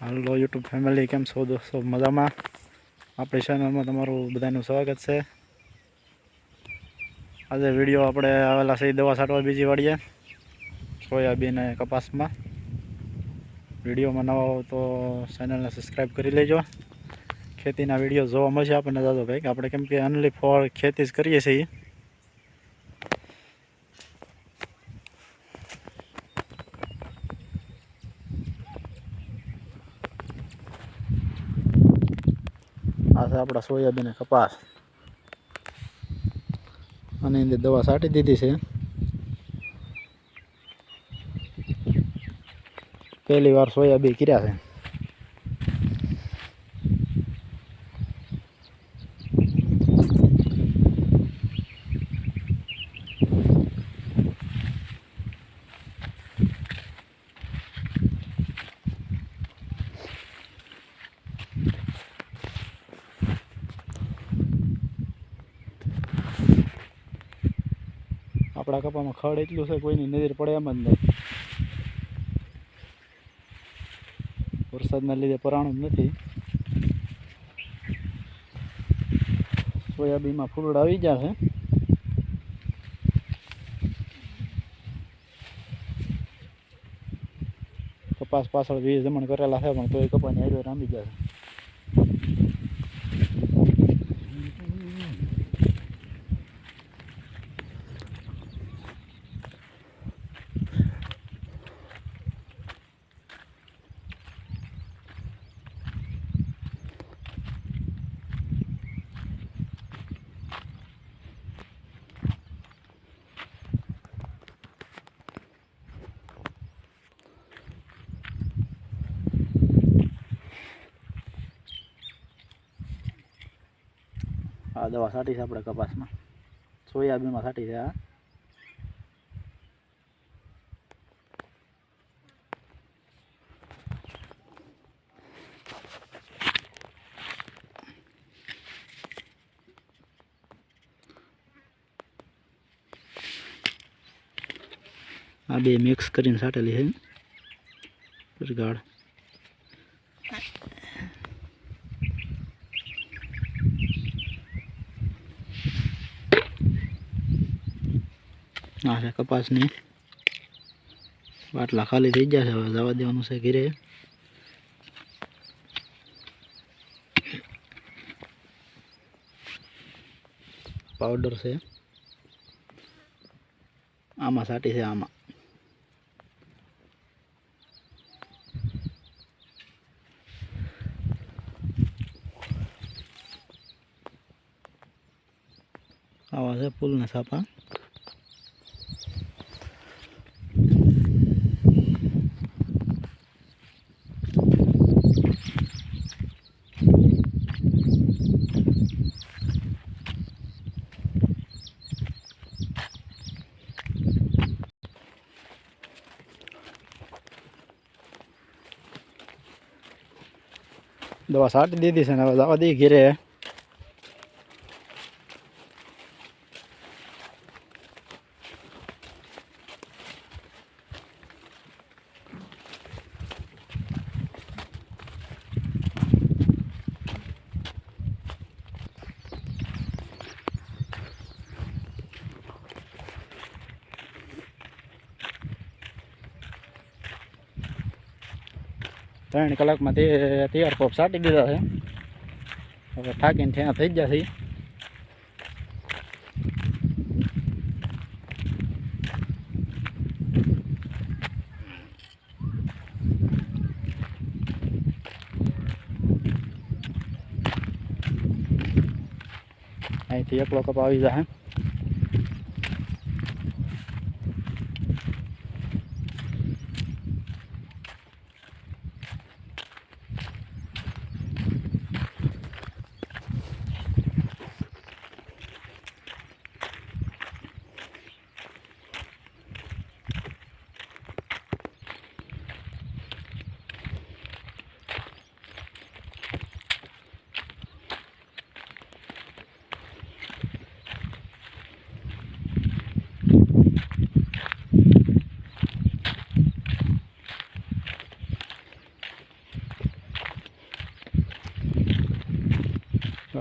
હાલો YouTube family કેમ છો? દોસ્તો મજામાં? આપણી ચેનલમાં તમારું બધાનું સ્વાગત છે. આજે વીડિયો આપણે આવેલા છે દવા છાંટવા બીજી વાળીએ સોયાબીન અને કપાસમાં. વિડીયોમાં નવા હો તો ચેનલને સબસ્ક્રાઈબ કરી લેજો. ખેતીના વીડિયો જોવા મળશે આપણને, દાદો ભાઈ. આપણે કેમ કે અનલી ફોર ખેતી જ કરીએ છીએ. છે, આપણા સોયાબીન કપાસ. અને અંદર દવા છાંટી દીધી છે. પહેલી વાર સોયાબીન કર્યા છે. આપણા કપામાં ખડ એટલું છે કોઈની નજર પડે એમ જ નહીં. વરસાદના લીધે પરાણું નથી. સોયાબીનમાં ફૂલડ આવી ગયા છે. કપાસ પાછળ વીજ જમણ કરેલા છે, પણ તોય કપાની હાઈવે રામી ગયા છે. આ દવા છાંટી છે આપણે કપાસમાં. સોયાબીનમાં છાંટી છે આ. આ બે મિક્સ કરીને છાંટેલી છે. પરગાળ આ છે કપાસની. બાટલા ખાલી થઈ ગયા છે, હવે જવા દેવાનું છે ઘીરે. પાવડર છે. આમાં સાટી છે, આમાં. આવા છે ફૂલના છાપા. દવા છાંટી દીધી છે ને હવે દવા દઈ ઘેરે. ત્રણ કલાકમાં તે તૈયાર કોપ છાંટી દીધા છે હવે થાકીને ત્યાં થઈ ગયા છે અહીંથી એકલો કપ આવી જાય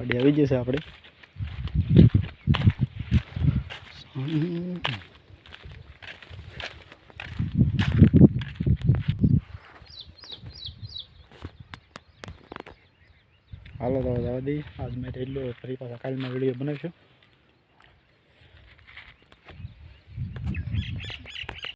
ગાડી આવી જશે આપણે. હાલો તો જવા દઈએ. આજ મેં એટલું ફરી પાછા કાલમાં વીડિયો બનાવીશું.